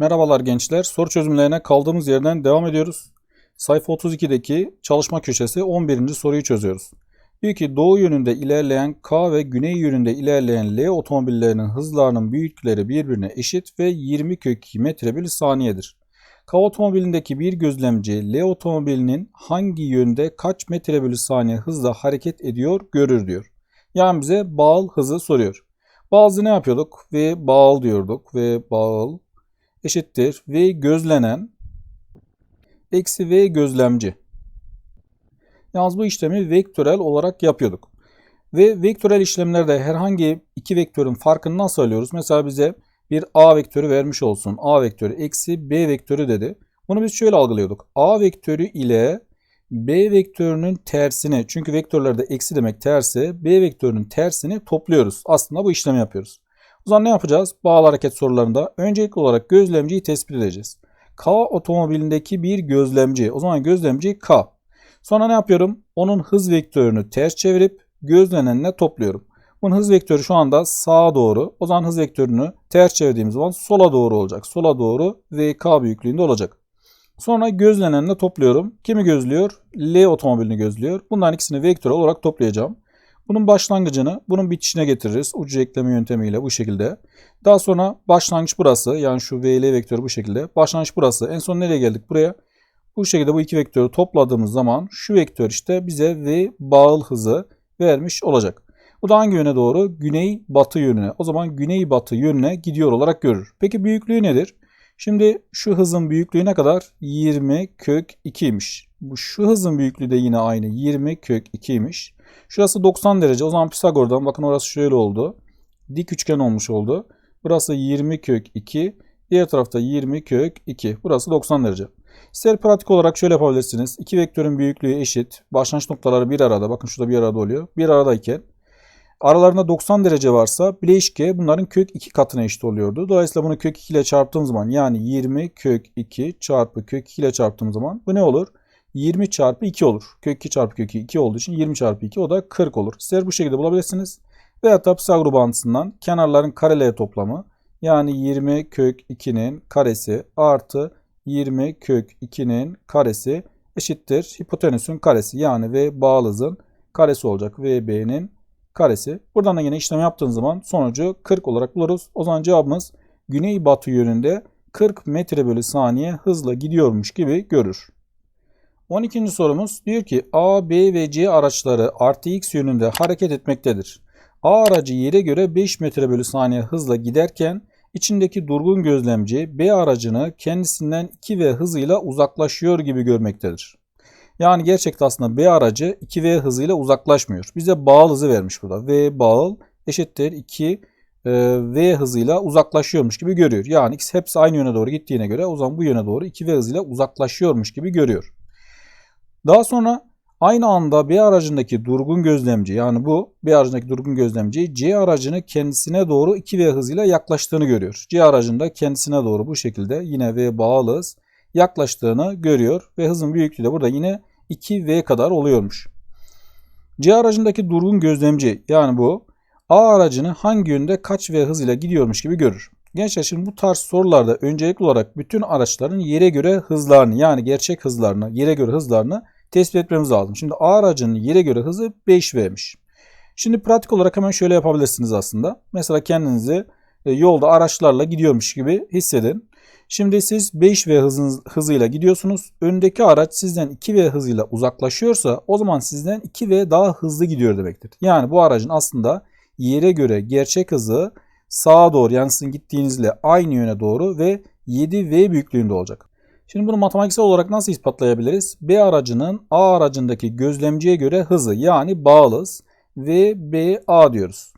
Merhabalar gençler. Soru çözümlerine kaldığımız yerden devam ediyoruz. Sayfa 32'deki çalışma köşesi 11. soruyu çözüyoruz. Diyor ki doğu yönünde ilerleyen K ve güney yönünde ilerleyen L otomobillerinin hızlarının büyüklükleri birbirine eşit ve 20 kök 2 metre bölü saniyedir. K otomobilindeki bir gözlemci L otomobilinin hangi yönde kaç metre bölü saniye hızla hareket ediyor görür diyor. Yani bize bağıl hızı soruyor. Bazı ne yapıyorduk? Ve bağıl diyorduk. Ve bağıl eşittir. V gözlenen eksi V gözlemci. Yalnız bu işlemi vektörel olarak yapıyorduk. Ve vektörel işlemlerde herhangi iki vektörün farkını nasıl alıyoruz? Mesela bize bir A vektörü vermiş olsun. A vektörü eksi B vektörü dedi. Bunu biz şöyle algılıyorduk. A vektörü ile B vektörünün tersini çünkü vektörlerde eksi demek tersi B vektörünün tersini topluyoruz. Aslında bu işlemi yapıyoruz. O zaman ne yapacağız? Bağlı hareket sorularında öncelikli olarak gözlemciyi tespit edeceğiz. K otomobilindeki bir gözlemci. O zaman gözlemci K. Sonra ne yapıyorum? Onun hız vektörünü ters çevirip gözlenenle topluyorum. Bunun hız vektörü şu anda sağa doğru. O zaman hız vektörünü ters çevirdiğimiz zaman sola doğru olacak. Sola doğru VK büyüklüğünde olacak. Sonra gözlenenle topluyorum. Kimi gözlüyor? L otomobilini gözlüyor. Bunların ikisini vektör olarak toplayacağım. Bunun başlangıcını bunun bitişine getiririz. Ucu ekleme yöntemiyle bu şekilde. Daha sonra başlangıç burası. Yani şu VL vektörü bu şekilde. Başlangıç burası. En son nereye geldik? Buraya. Bu şekilde bu iki vektörü topladığımız zaman şu vektör işte bize V bağıl hızı vermiş olacak. Bu da hangi yöne doğru? Güney batı yönüne. O zaman güney batı yönüne gidiyor olarak görür. Peki büyüklüğü nedir? Şimdi şu hızın büyüklüğü ne kadar? 20 kök 2'ymiş. Bu şu hızın büyüklüğü de yine aynı. 20 kök 2'ymiş. Şurası 90 derece. O zaman Pisagor'dan bakın orası şöyle oldu. Dik üçgen olmuş oldu. Burası 20 kök 2. Diğer tarafta 20 kök 2. Burası 90 derece. İster pratik olarak şöyle yapabilirsiniz. İki vektörün büyüklüğü eşit. Başlangıç noktaları bir arada. Bakın şurada bir arada oluyor. Bir aradayken aralarında 90 derece varsa bileşke bunların kök 2 katına eşit oluyordu. Dolayısıyla bunu kök 2 ile çarptığım zaman yani 20 kök 2 çarpı kök 2 ile çarptığım zaman bu ne olur? 20 çarpı 2 olur. Kök 2 çarpı kök 2 olduğu için 20 çarpı 2 o da 40 olur. Sizler bu şekilde bulabilirsiniz. Veyahut da Pisagor bağıntısından kenarların kareleri toplamı yani 20 kök 2'nin karesi artı 20 kök 2'nin karesi eşittir hipotenüsün karesi yani V bağlızın karesi olacak. VB'nin karesi. Buradan da yine işlem yaptığın zaman sonucu 40 olarak buluruz. O zaman cevabımız güney-batı yönünde 40 metre bölü saniye hızla gidiyormuş gibi görür. 12. sorumuz diyor ki A, B ve C araçları artı X yönünde hareket etmektedir. A aracı yere göre 5 metre bölü saniye hızla giderken içindeki durgun gözlemci B aracını kendisinden 2V hızıyla uzaklaşıyor gibi görmektedir. Yani gerçekte aslında B aracı 2V hızıyla uzaklaşmıyor. Bize bağıl hızı vermiş burada. V bağıl eşittir 2 e, V hızıyla uzaklaşıyormuş gibi görüyor. Yani X hepsi aynı yöne doğru gittiğine göre o zaman bu yöne doğru 2V hızıyla uzaklaşıyormuş gibi görüyor. Daha sonra aynı anda B aracındaki durgun gözlemci yani bu B aracındaki durgun gözlemci C aracını kendisine doğru 2V hızıyla yaklaştığını görüyor. C aracında kendisine doğru bu şekilde yine V bağlı hız yaklaştığını görüyor ve hızın büyüklüğü de burada yine 2V kadar oluyormuş. C aracındaki durgun gözlemci yani bu A aracını hangi yönde kaç V hızıyla gidiyormuş gibi görür. Gençler şimdi bu tarz sorularda öncelikli olarak bütün araçların yere göre hızlarını yani gerçek hızlarını, yere göre hızlarını tespit etmemiz lazım. Şimdi A aracının yere göre hızı 5V'miş. Şimdi pratik olarak hemen şöyle yapabilirsiniz aslında. Mesela kendinizi e, yolda araçlarla gidiyormuş gibi hissedin. Şimdi siz 5V hızınız, hızıyla gidiyorsunuz. Öndeki araç sizden 2V hızıyla uzaklaşıyorsa o zaman sizden 2V daha hızlı gidiyor demektir. Yani bu aracın aslında yere göre gerçek hızı sağa doğru yani sizin gittiğinizle aynı yöne doğru ve 7V büyüklüğünde olacak. Şimdi bunu matematiksel olarak nasıl ispatlayabiliriz? B aracının A aracındaki gözlemciye göre hızı yani bağlı hız ve BA diyoruz.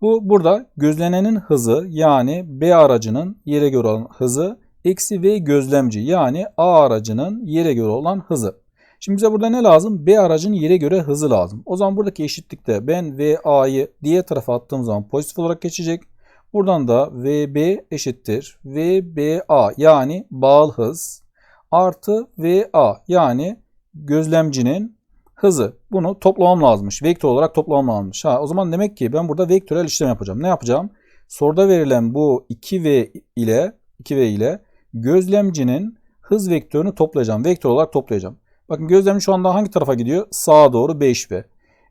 Bu burada gözlenenin hızı yani B aracının yere göre olan hızı eksi V gözlemci yani A aracının yere göre olan hızı. Şimdi bize burada ne lazım? B aracın yere göre hızı lazım. O zaman buradaki eşitlikte ben VA'yı diğer tarafa attığım zaman pozitif olarak geçecek. Buradan da VB eşittir. VBA yani bağıl hız artı VA yani gözlemcinin hızı. Bunu toplamam lazımmış. Vektör olarak toplamam lazımmış. Ha, o zaman demek ki ben burada vektörel işlem yapacağım. Ne yapacağım? Soruda verilen bu 2V ile 2V ile gözlemcinin hız vektörünü toplayacağım. Vektör olarak toplayacağım. Bakın gözlemci şu anda hangi tarafa gidiyor? Sağa doğru 5V.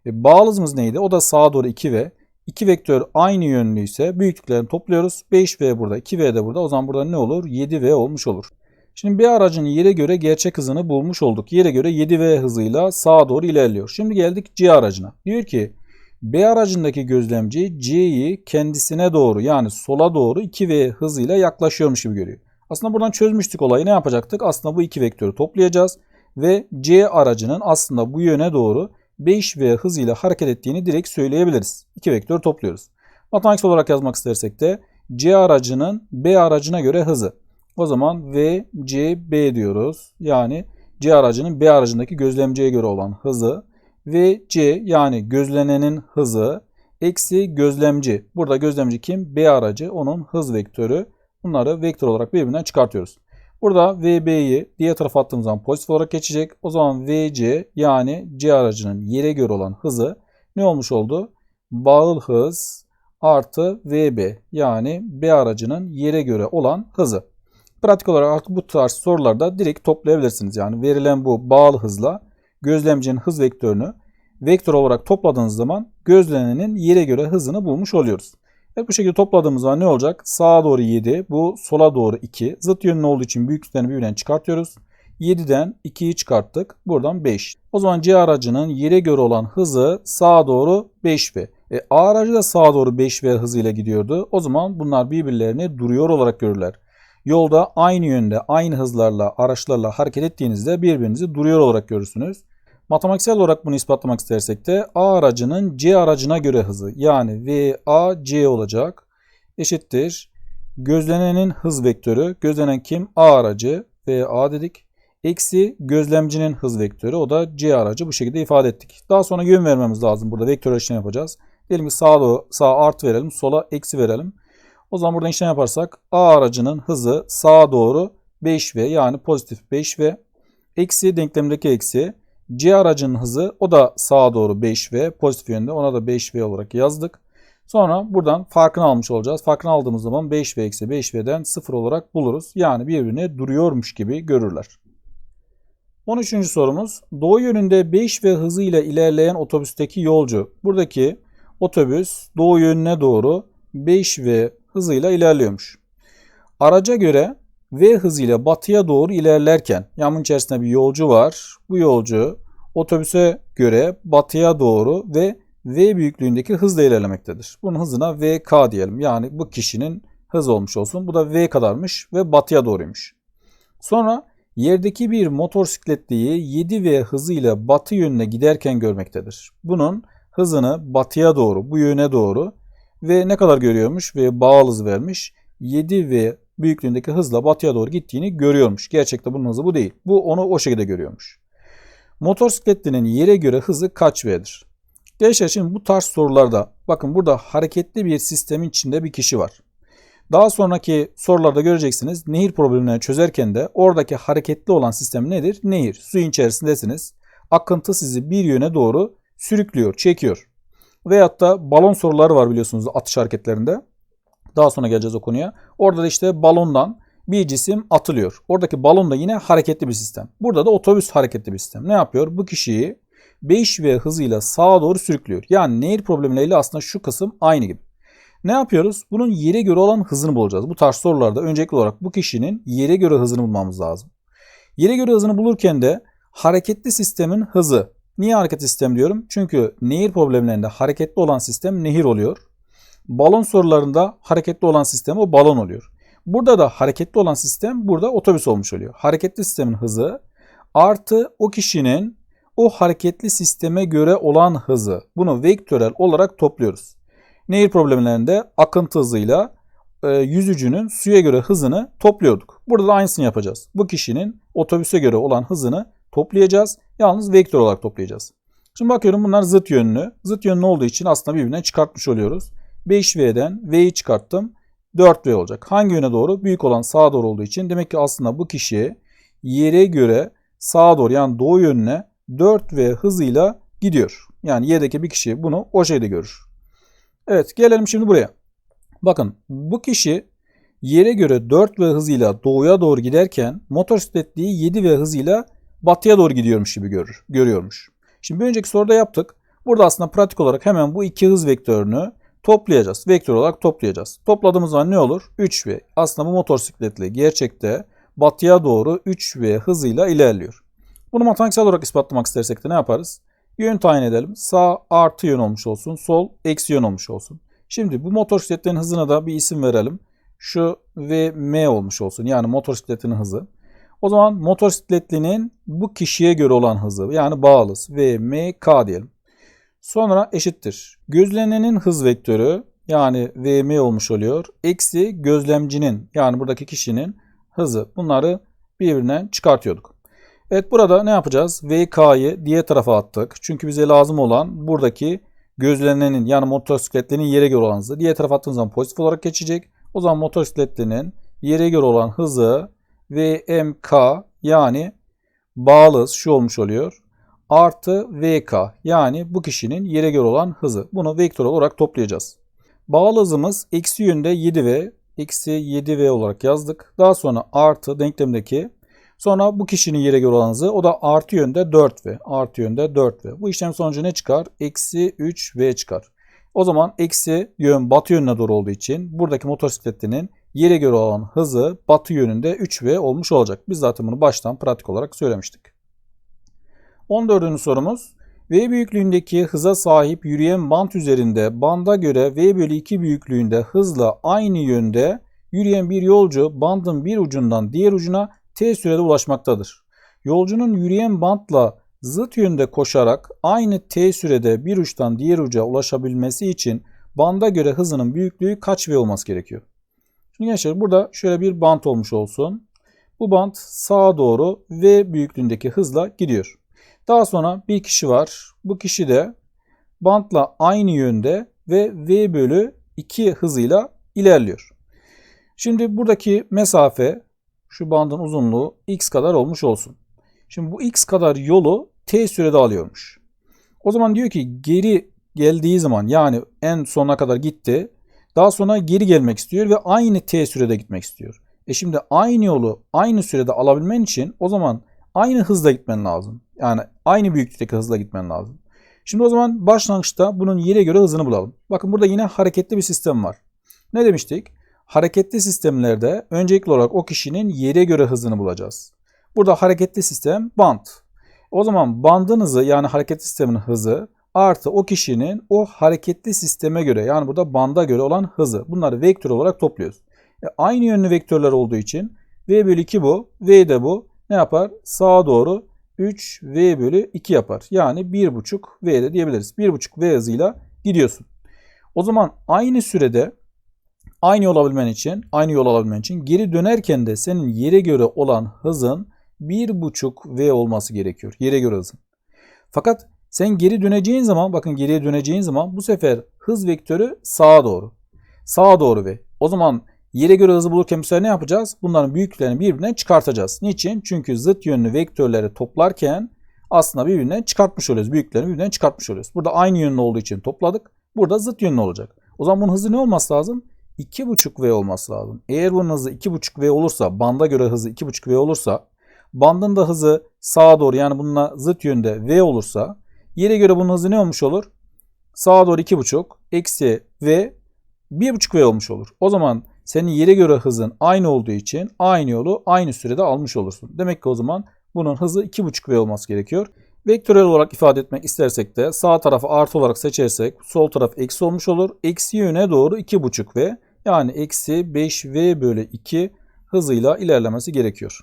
E, bağlı hızımız neydi? O da sağa doğru 2V. İki vektör aynı yönlüyse büyüklüklerini topluyoruz. 5V burada, 2V de burada. O zaman burada ne olur? 7V olmuş olur. Şimdi bir aracın yere göre gerçek hızını bulmuş olduk. Yere göre 7V hızıyla sağa doğru ilerliyor. Şimdi geldik C aracına. Diyor ki B aracındaki gözlemci C'yi kendisine doğru yani sola doğru 2V hızıyla yaklaşıyormuş gibi görüyor. Aslında buradan çözmüştük olayı. Ne yapacaktık? Aslında bu iki vektörü toplayacağız. Ve C aracının aslında bu yöne doğru 5V hızıyla hareket ettiğini direkt söyleyebiliriz. İki vektör topluyoruz. Matematiksel olarak yazmak istersek de C aracının B aracına göre hızı. O zaman V, C, B diyoruz. Yani C aracının B aracındaki gözlemciye göre olan hızı ve C yani gözlenenin hızı eksi gözlemci. Burada gözlemci kim? B aracı. Onun hız vektörü. Bunları vektör olarak birbirinden çıkartıyoruz. Burada VB'yi diğer tarafa attığımız zaman pozitif olarak geçecek. O zaman VC yani C aracının yere göre olan hızı ne olmuş oldu? Bağıl hız artı VB yani B aracının yere göre olan hızı. Pratik olarak artık bu tarz sorularda direkt toplayabilirsiniz. Yani verilen bu bağlı hızla gözlemcinin hız vektörünü vektör olarak topladığınız zaman gözlenenin yere göre hızını bulmuş oluyoruz. Evet bu şekilde topladığımız zaman ne olacak? Sağa doğru 7, bu sola doğru 2. Zıt yönlü olduğu için büyüklüklerini birbirinden çıkartıyoruz. 7'den 2'yi çıkarttık. Buradan 5. O zaman C aracının yere göre olan hızı sağa doğru 5V. E, A aracı da sağa doğru 5V hızıyla gidiyordu. O zaman bunlar birbirlerini duruyor olarak görürler. Yolda aynı yönde, aynı hızlarla, araçlarla hareket ettiğinizde birbirinizi duruyor olarak görürsünüz. Matematiksel olarak bunu ispatlamak istersek de A aracının C aracına göre hızı yani VAC olacak. Eşittir. Gözlenenin hız vektörü. Gözlenen kim? A aracı. VA dedik. Eksi gözlemcinin hız vektörü. O da C aracı. Bu şekilde ifade ettik. Daha sonra yön vermemiz lazım. Burada vektör işlem yapacağız. Diyelim ki sağa, sağa artı verelim. Sola eksi verelim. O zaman burada işlem yaparsak A aracının hızı sağa doğru 5V yani pozitif 5V. Eksi denklemdeki eksi. C aracının hızı o da sağa doğru 5V pozitif yönde ona da 5V olarak yazdık. Sonra buradan farkını almış olacağız. Farkını aldığımız zaman 5V eksi 5V'den 0 olarak buluruz. Yani birbirine duruyormuş gibi görürler. 13. sorumuz. Doğu yönünde 5V hızıyla ilerleyen otobüsteki yolcu. Buradaki otobüs doğu yönüne doğru 5V hızıyla ilerliyormuş. Araca göre V hızıyla batıya doğru ilerlerken yağmurun içerisinde bir yolcu var. Bu yolcu otobüse göre batıya doğru ve V büyüklüğündeki hızla ilerlemektedir. Bunun hızına VK diyelim. Yani bu kişinin hız olmuş olsun. Bu da V kadarmış ve batıya doğruymuş. Sonra yerdeki bir motosikletliyi 7V hızıyla batı yönüne giderken görmektedir. Bunun hızını batıya doğru, bu yöne doğru ve ne kadar görüyormuş ve bağlı hız vermiş. 7V büyüklüğündeki hızla batıya doğru gittiğini görüyormuş. Gerçekte bunun hızı bu değil. Bu onu o şekilde görüyormuş. Motosikletlinin yere göre hızı kaç V'dir? Gençler şimdi bu tarz sorularda bakın burada hareketli bir sistemin içinde bir kişi var. Daha sonraki sorularda göreceksiniz nehir problemlerini çözerken de oradaki hareketli olan sistem nedir? Nehir. Suyun içerisindesiniz. Akıntı sizi bir yöne doğru sürüklüyor, çekiyor. Veyahut da balon soruları var biliyorsunuz atış hareketlerinde. Daha sonra geleceğiz o konuya. Orada da işte balondan bir cisim atılıyor. Oradaki balon da yine hareketli bir sistem. Burada da otobüs hareketli bir sistem. Ne yapıyor? Bu kişiyi 5V hızıyla sağa doğru sürüklüyor. Yani nehir problemleriyle aslında şu kısım aynı gibi. Ne yapıyoruz? Bunun yere göre olan hızını bulacağız. Bu tarz sorularda öncelikli olarak bu kişinin yere göre hızını bulmamız lazım. Yere göre hızını bulurken de hareketli sistemin hızı. Niye hareketli sistem diyorum? Çünkü nehir problemlerinde hareketli olan sistem nehir oluyor. Balon sorularında hareketli olan sistem o balon oluyor. Burada da hareketli olan sistem burada otobüs olmuş oluyor. Hareketli sistemin hızı artı o kişinin o hareketli sisteme göre olan hızı. Bunu vektörel olarak topluyoruz. Nehir problemlerinde akıntı hızıyla e, yüzücünün suya göre hızını topluyorduk. Burada da aynısını yapacağız. Bu kişinin otobüse göre olan hızını toplayacağız. Yalnız vektör olarak toplayacağız. Şimdi bakıyorum bunlar zıt yönlü. Zıt yönlü olduğu için aslında birbirinden çıkartmış oluyoruz. 5V'den V'yi çıkarttım. 4V olacak. Hangi yöne doğru? Büyük olan sağa doğru olduğu için demek ki aslında bu kişi yere göre sağa doğru yani doğu yönüne 4V hızıyla gidiyor. Yani yerdeki bir kişi bunu o şekilde görür. Evet gelelim şimdi buraya. Bakın bu kişi yere göre 4 V hızıyla doğuya doğru giderken motosikletliği 7 V hızıyla batıya doğru gidiyormuş gibi görür, görüyormuş. Şimdi bir önceki soruda yaptık. Burada aslında pratik olarak hemen bu iki hız vektörünü toplayacağız. Vektör olarak toplayacağız. Topladığımız zaman ne olur? 3V. Aslında bu motosikletli gerçekte batıya doğru 3V hızıyla ilerliyor. Bunu matematiksel olarak ispatlamak istersek de ne yaparız? Yön tayin edelim. Sağ artı yön olmuş olsun. Sol eksi yön olmuş olsun. Şimdi bu motosikletlerin hızına da bir isim verelim. Şu VM olmuş olsun. Yani motosikletin hızı. O zaman motosikletlinin bu kişiye göre olan hızı yani bağlız VMK diyelim. Sonra eşittir. Gözlenenin hız vektörü yani VM olmuş oluyor. Eksi gözlemcinin yani buradaki kişinin hızı. Bunları birbirinden çıkartıyorduk. Evet burada ne yapacağız? VK'yı diğer tarafa attık. Çünkü bize lazım olan buradaki gözlenenin yani motosikletlerin yere göre olan hızı. Diğer tarafa attığımız zaman pozitif olarak geçecek. O zaman motosikletlinin yere göre olan hızı VMK yani bağlı şu olmuş oluyor. Artı VK yani bu kişinin yere göre olan hızı. Bunu vektör olarak toplayacağız. Bağlı hızımız eksi yönde 7V eksi 7V olarak yazdık. Daha sonra artı denklemdeki sonra bu kişinin yere göre olan hızı o da artı yönde 4V. Artı yönde 4V. Bu işlem sonucu ne çıkar? Eksi 3V çıkar. O zaman eksi yön batı yönüne doğru olduğu için buradaki motosikletinin yere göre olan hızı batı yönünde 3V olmuş olacak. Biz zaten bunu baştan pratik olarak söylemiştik. 14. sorumuz. V büyüklüğündeki hıza sahip yürüyen bant üzerinde banda göre V bölü 2 büyüklüğünde hızla aynı yönde yürüyen bir yolcu bandın bir ucundan diğer ucuna T sürede ulaşmaktadır. Yolcunun yürüyen bantla zıt yönde koşarak aynı T sürede bir uçtan diğer uca ulaşabilmesi için banda göre hızının büyüklüğü kaç V olması gerekiyor? Şimdi gençler burada şöyle bir bant olmuş olsun. Bu bant sağa doğru V büyüklüğündeki hızla gidiyor. Daha sonra bir kişi var. Bu kişi de bantla aynı yönde ve V bölü 2 hızıyla ilerliyor. Şimdi buradaki mesafe şu bandın uzunluğu x kadar olmuş olsun. Şimdi bu x kadar yolu t sürede alıyormuş. O zaman diyor ki geri geldiği zaman yani en sona kadar gitti. Daha sonra geri gelmek istiyor ve aynı t sürede gitmek istiyor. E şimdi aynı yolu aynı sürede alabilmen için o zaman aynı hızla gitmen lazım. Yani aynı büyüklükteki hızla gitmen lazım. Şimdi o zaman başlangıçta bunun yere göre hızını bulalım. Bakın burada yine hareketli bir sistem var. Ne demiştik? Hareketli sistemlerde öncelikli olarak o kişinin yere göre hızını bulacağız. Burada hareketli sistem band. O zaman bandın hızı yani hareketli sistemin hızı artı o kişinin o hareketli sisteme göre yani burada banda göre olan hızı. Bunları vektör olarak topluyoruz. E aynı yönlü vektörler olduğu için V bölü 2 bu, V de bu. Ne yapar? Sağa doğru 3V bölü 2 yapar. Yani 1.5 V de diyebiliriz. 1.5 V hızıyla gidiyorsun. O zaman aynı sürede aynı yol alabilmen için, aynı yol alabilmen için geri dönerken de senin yere göre olan hızın 1.5 V olması gerekiyor. Yere göre hızın. Fakat sen geri döneceğin zaman, bakın geriye döneceğin zaman bu sefer hız vektörü sağa doğru. Sağa doğru V. O zaman Yere göre hızı bulurken bu ne yapacağız? Bunların büyüklüklerini birbirinden çıkartacağız. Niçin? Çünkü zıt yönlü vektörleri toplarken aslında birbirinden çıkartmış oluyoruz. Büyüklerini birbirinden çıkartmış oluyoruz. Burada aynı yönlü olduğu için topladık. Burada zıt yönlü olacak. O zaman bunun hızı ne olması lazım? 2,5V olması lazım. Eğer bunun hızı 2,5V olursa, banda göre hızı 2,5V olursa, bandın da hızı sağa doğru yani bununla zıt yönde V olursa, yere göre bunun hızı ne olmuş olur? Sağa doğru 2,5 eksi V 1,5V olmuş olur. O zaman senin yere göre hızın aynı olduğu için aynı yolu aynı sürede almış olursun. Demek ki o zaman bunun hızı 2,5V olması gerekiyor. Vektörel olarak ifade etmek istersek de sağ tarafı artı olarak seçersek sol taraf eksi olmuş olur. Eksi yöne doğru 2,5V yani eksi 5V bölü 2 hızıyla ilerlemesi gerekiyor.